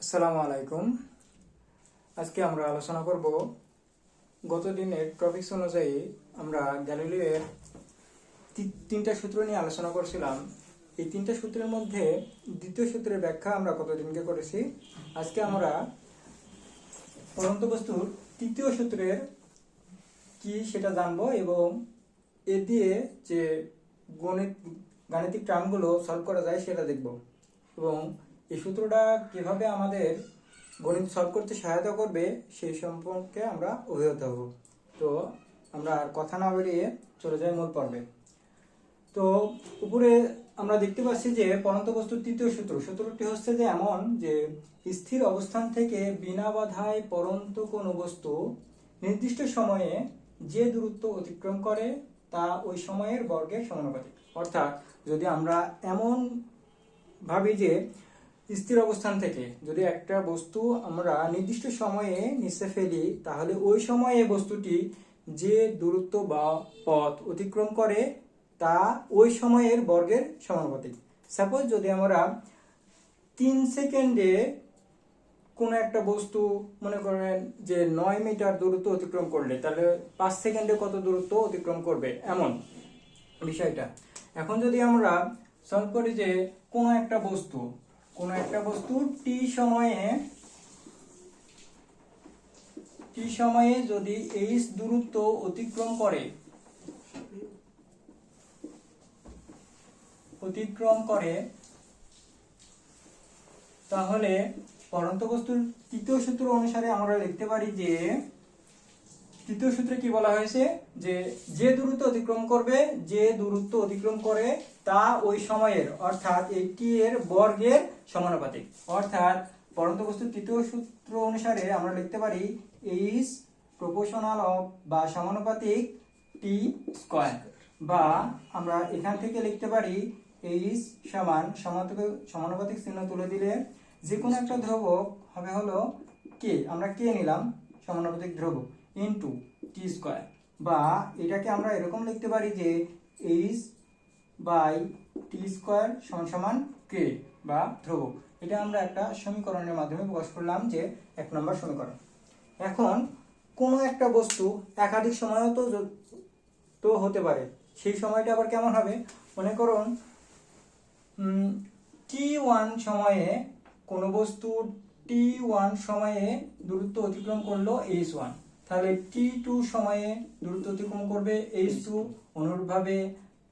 আসসালামু আলাইকুম। আজকে আমরা আলোচনা করব গত দিনের টপিকস অনুযায়ী আমরা গ্যালিলিওর তি- তিনটা সূত্র নিয়ে আলোচনা করছিলাম। এই তিনটা সূত্রের মধ্যে দ্বিতীয় সূত্রের ব্যাখ্যা আমরা গতদিনকে করেছি, আজকে আমরা পরন্ত বস্তুর তৃতীয় সূত্রের কি সেটা জানব এবং এ দিয়ে যে গণিত, গাণিতিক টার্মগুলো সলভ করা যায় সেটা দেখব এবং এই সূত্রটা কীভাবে আমাদের গণিত সলভ করতে সহায়তা করবে সেই সম্পর্কে আমরা অভিজ্ঞতা হব। তো আমরা আর কথা না বেরিয়ে চলে যাই মূল পর্বে। তো উপরে আমরা দেখতে পাচ্ছি যে পরন্ত বস্তুর তৃতীয় সূত্র। সূত্রটি হচ্ছে যে এমন যে স্থির অবস্থান থেকে বিনা বাধায় পরন্ত কোনো বস্তু নির্দিষ্ট সময়ে যে দূরত্ব অতিক্রম করে তা ওই সময়ের বর্গের সমানুপাতিক। অর্থাৎ যদি আমরা এমন ভাবি যে স্থির অবস্থান থেকে। যদি একটা বস্তু আমরা নির্দিষ্ট সময়ে নিচে ফেলি, তাহলে ওই সময়ে বস্তুটি যে দূরত্ব বা পথ অতিক্রম করে, তা ওই সময়ের বর্গের সমানুপাতিক। সাপোজ যদি আমরা তিন সেকেন্ডে কোনো একটা বস্তু মনে করেন যে নয় মিটার দূরত্ব অতিক্রম করলে, তাহলে পাঁচ সেকেন্ডে কত দূরত্ব অতিক্রম করবে? এমন বিষয়টা। এখন যদি আমরা সলভ করি যে কোনো একটা বস্তু কোনো একটা বস্তু টি সময়ে টি সময়ে যদি এইচ দূরত্ব অতিক্রম করে অতিক্রম করে, তাহলে পরন্ত বস্তুর তৃতীয় সূত্র অনুসারে আমরা লিখতে পারি যে তৃতীয় সূত্রে কি বলা হয়েছে? যে যে দূরত্ব অতিক্রম করবে, যে দূরত্ব অতিক্রম করে তা ওই সময়ের, অর্থাৎ এটি এর বর্গের সমানুপাতিক। অর্থাৎ পরন্ত বস্তু তৃতীয় সূত্র অনুসারে আমরা লিখতে পারি এইচ প্রপোর্শনাল অফ বা সমানুপাতিক টি স্কয়ার বা আমরা এখান থেকে লিখতে পারি এইচ সমান সমানুপাতিক চিহ্ন তুলে দিলে যে কোনো একটা ধ্রুবক হবে হলো কে আমরা কে নিলাম সমানুপাতিক ধ্রুবক। ইনটু টি স্কয়ার বা এটাকে আমরা এরকম লিখতে পারি যে এইচ বাই টি স্কয়ার সমান সমান কে বা ধ্রুবক। এটা আমরা একটা সমীকরণের মাধ্যমে প্রকাশ করলাম যে এক নম্বর সমীকরণ। এখন কোনো একটা বস্তু একাধিক সময়ও তো তো হতে পারে। সেই সময়টা আবার কেমন হবে? মনে করুন টি ওয়ান সময়ে কোনো বস্তু টি ওয়ান সময়ে দূরত্ব অতিক্রম করল এইচ ওয়ান তাহলে টি টু সময়ে দূরত্ব অতিক্রম করবে এইচ টু অনুরূপভাবে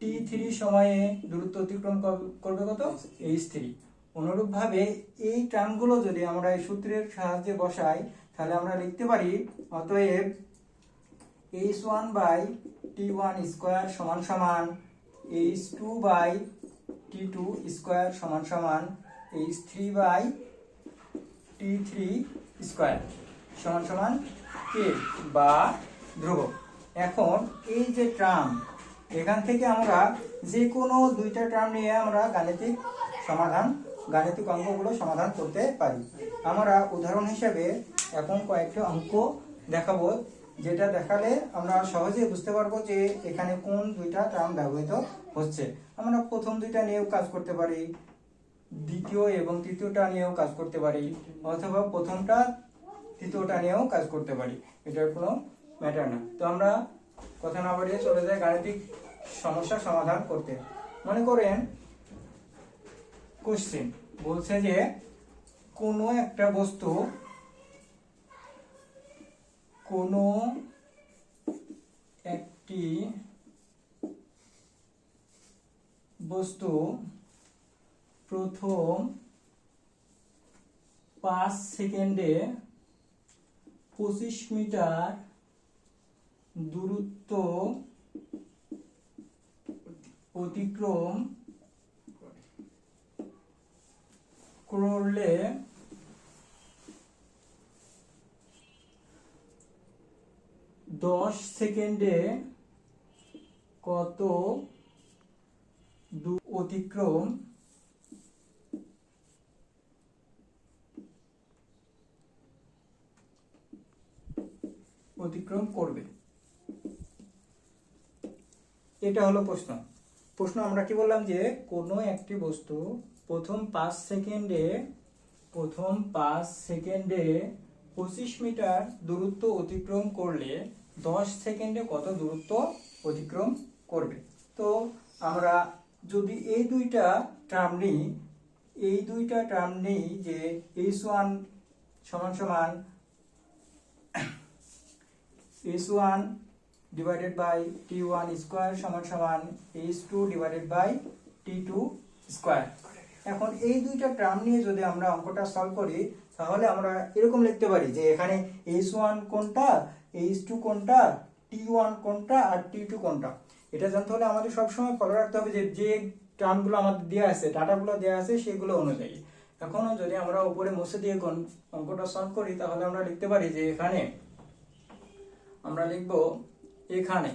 টি থ্রি সময়ে দূরত্ব অতিক্রম কর- করবে কত? এইচ থ্রি অনুরূপভাবে এই টার্মগুলো যদি আমরা এই সূত্রের সাহায্যে বসাই, তাহলে আমরা লিখতে পারি অতএব H one by T one square সমান সমান H two by T two square সমান সমান H three by T three square সমান সমান কে? বা ধ্রুব এখন এই যে ট্রাম এখান থেকে আমরা যে কোনো দুইটা টার্ম নিয়ে আমরা গাণিতিক সমাধান, গাণিতিক অঙ্কগুলো সমাধান করতে পারি। আমরা উদাহরণ হিসেবে এখন কয়েকটি অঙ্ক দেখাবো, যেটা দেখালে আমরা সহজেই বুঝতে পারব যে এখানে কোন দুইটা টার্ম ব্যবহৃত হচ্ছে। আমরা প্রথম দুইটা নিয়েও কাজ করতে পারি, দ্বিতীয় এবং তৃতীয়টা নিয়েও কাজ করতে পারি, অথবা প্রথমটা তৃতীয়টা নিয়েও কাজ করতে পারি। এটার কোনো ম্যাটার না। তো আমরা কথা না বাড়িয়ে চলে যাই গাণিতিক সমস্যা সমাধান করতে। মনে করেন কোশ্চেন বলছে যে, কোনো একটা বস্তু কোনো একটি বস্তু প্রথম পাঁচ সেকেন্ডে পঁচিশ মিটার দূরত্ব অতিক্রম করলে দশ সেকেন্ডে কত দূর অতিক্রম অতিক্রম করবে? এটা হলো প্রশ্ন। প্রশ্ন আমরা কি বললাম যে, কোনো একটি বস্তু প্রথম পাঁচ সেকেন্ডে, প্রথম পাঁচ সেকেন্ডে পঁচিশ মিটার দূরত্ব অতিক্রম করলে দশ সেকেন্ডে কত দূরত্ব অতিক্রম করবে? তো আমরা যদি এই দুইটা টার্ম নিই, এই দুইটা টার্ম নেই যে এইচ ওয়ান সমান সমান H one divided by T one square সমান সমান H two divided by T two square. এখন এই দুইটা টার্ম নিয়ে যদি আমরা অঙ্কটা সলভ করি, তাহলে আমরা এরকম লিখতে পারি যে এখানে এইচ ওয়ান কোনটা এইচ টু কোনটা, টি ওয়ান কোনটা আর টি টু কোনটা। এটা জানতে হলে আমাদের সবসময় ফলো রাখতে হবে যে যে টার্মগুলো আমাদের দেওয়া আছে ডাটাগুলো দেওয়া আছে সেগুলো অনুযায়ী। এখনও যদি আমরা উপরে মুছে দিয়ে অঙ্কটা সলভ করি, তাহলে আমরা লিখতে পারি যে এখানে আমরা লিখব এখানে।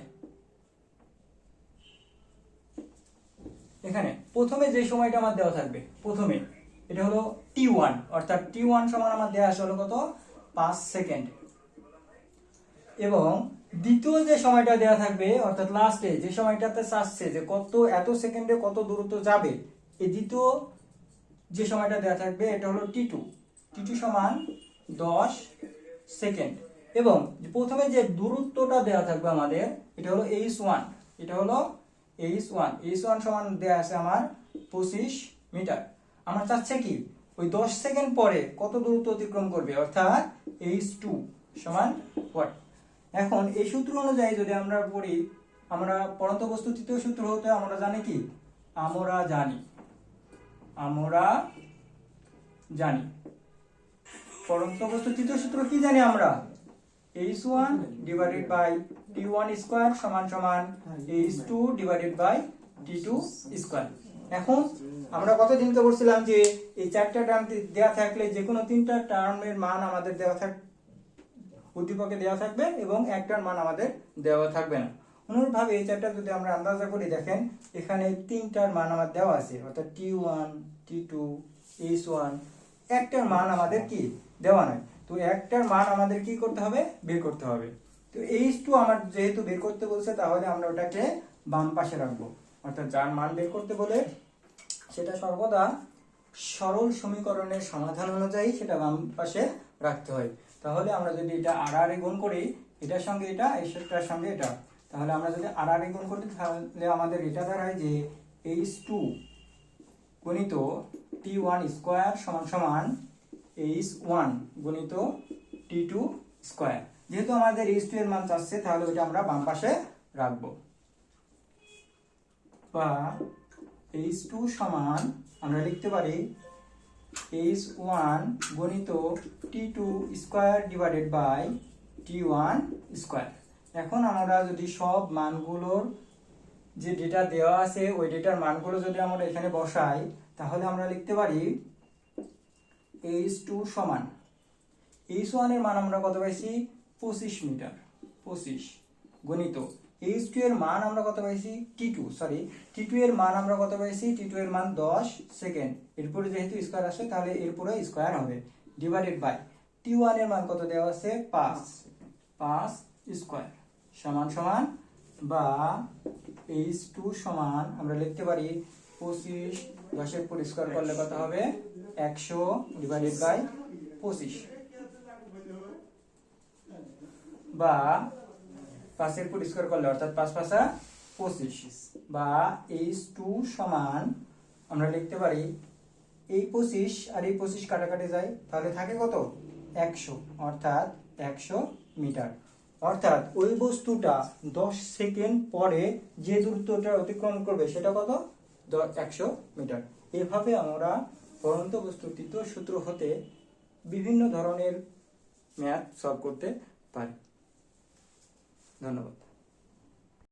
এখানে প্রথমে যে সময়টা আমার দেওয়া থাকবে, প্রথমে, এটা হলো টি ওয়ান অর্থাৎ টি ওয়ান সমান আমার দেওয়া আছে হলো কত? পাঁচ সেকেন্ড। এবং দ্বিতীয় যে সময়টা দেওয়া থাকবে, অর্থাৎ লাস্টে যে সময়টাতে চাচ্ছে যে কত, এত সেকেন্ডে কত দূরত্ব যাবে, এই দ্বিতীয় যে সময়টা দেওয়া থাকবে, এটা হলো টি টু টি টু সমান দশ সেকেন্ড। এবং প্রথমে যে দূরত্বটা দেওয়া থাকবে আমাদের, এটা হলো এইচ ওয়ান এটা হলো এইচ ওয়ান এইচ ওয়ান সমান দেওয়া আছে আমার পঁচিশ মিটার। আমার চাচ্ছে কি, ওই দশ সেকেন্ড পরে কত দূরত্ব অতিক্রম করবে? অর্থাৎ এইচ টু সমান হোয়াট এখন এই সূত্র অনুযায়ী যদি আমরা পড়ি, আমরা পরন্ত বস্তু তৃতীয় সূত্র হতে আমরা জানি কি? আমরা জানি। আমরা জানি। পরন্ত বস্তু তৃতীয় সূত্র কি জানি আমরা? H one divided by T one square সমান সমান H two divided by T two square এখন আমরা কতদিনকে বলছিলাম যে এই চারটা টার্ম দেওয়া থাকলে যে কোনো তিনটা টার্মের মান আমাদের দেওয়া থাক উদ্দীপকে দেওয়া থাকবে এবং একটার মান আমাদের দেওয়া থাকবে না। অনুরূপভাবে এই চারটা যদি আমরা আন্দাজা করি, দেখেন এখানে তিনটার মান আমার দেওয়া আছে, অর্থাৎ T one T two H one একটার মান আমাদের কি? দেওয়া নয় তো একটার মান আমাদের কি করতে হবে? বের করতে হবে। তো এইচ টু আমার যেহেতু বের করতে বলছে, তাহলে আমরা ওটাকে বাম পাশে রাখব। অর্থাৎ যার মান বের করতে বলে, সেটা সর্বদা সরল সমীকরণের সমাধান অনুযায়ী সেটা বাম পাশে রাখতে হয়। তাহলে আমরা যদি এটা আর আর গুণ করি, এটার সঙ্গে এটা এটার সঙ্গে এটা। তাহলে আমরা যদি আর আর গুণ করি, তাহলে আমাদের এটা দাঁড়ায় যে এইচ টু গণিত টি ওয়ান স্কোয়ার সমান সমান এইচ ওয়ান গণিত টি টু স্কোয়ার যেহেতু আমাদের এইচ টু এর মান চাচ্ছে, তাহলে ওইটা আমরা বাম পাশে রাখব। বা এইচ টু সমান, আমরা লিখতে পারি এইচ ওয়ান গণিত T two square divided by T one square এখন আমরা যদি সব মানগুলোর যে ডেটা দেওয়া আছে, ওই ডেটার মানগুলো যদি আমরা এখানে বসাই, তাহলে আমরা লিখতে পারি এইচ টু সমান এইচ ওয়ানের মান আমরা কত পাইছি? পঁচিশ মিটার, পঁচিশ গণিত এইচ টু এর মান আমরা কত পাইছি? T two sorry T two এর মান আমরা কত পাইছি? টি টু এর মান দশ সেকেন্ড এরপরে যেহেতু স্কোয়ার আসে তাহলে এরপরে স্কোয়ার হবে ডিভাইডেড বাই টি ওয়ানের মান কত দেওয়া আছে? পাঁচ পাঁচ স্কোয়ার সমান সমান বা এইচ টু সমান, আমরা লিখতে পারি পঁচিশ দশের পর স্কোয়ার করলে কত হবে? একশো ডিভাইডেড বাই পঁচিশ। বা পাঁচের পর স্কোয়ার করলে, অর্থাৎ পাঁচ পাঁচা পঁচিশ। বা এইচ টু সমান, আমরা লিখতে পারি এই পঁচিশ আর এই পঁচিশ কাটাকাটি যায়, তাহলে থাকে কত? একশো, অর্থাৎ একশো মিটার। অর্থাৎ ওই বস্তুটা দশ সেকেন্ড পরে যে দূরত্বটা অতিক্রম করবে, সেটা কত? একশো মিটার। এভাবে আমরা পরন্ত বস্তু তৃতীয় সূত্র হতে বিভিন্ন ধরনের ম্যাথ সলভ করতে পারি। ধন্যবাদ।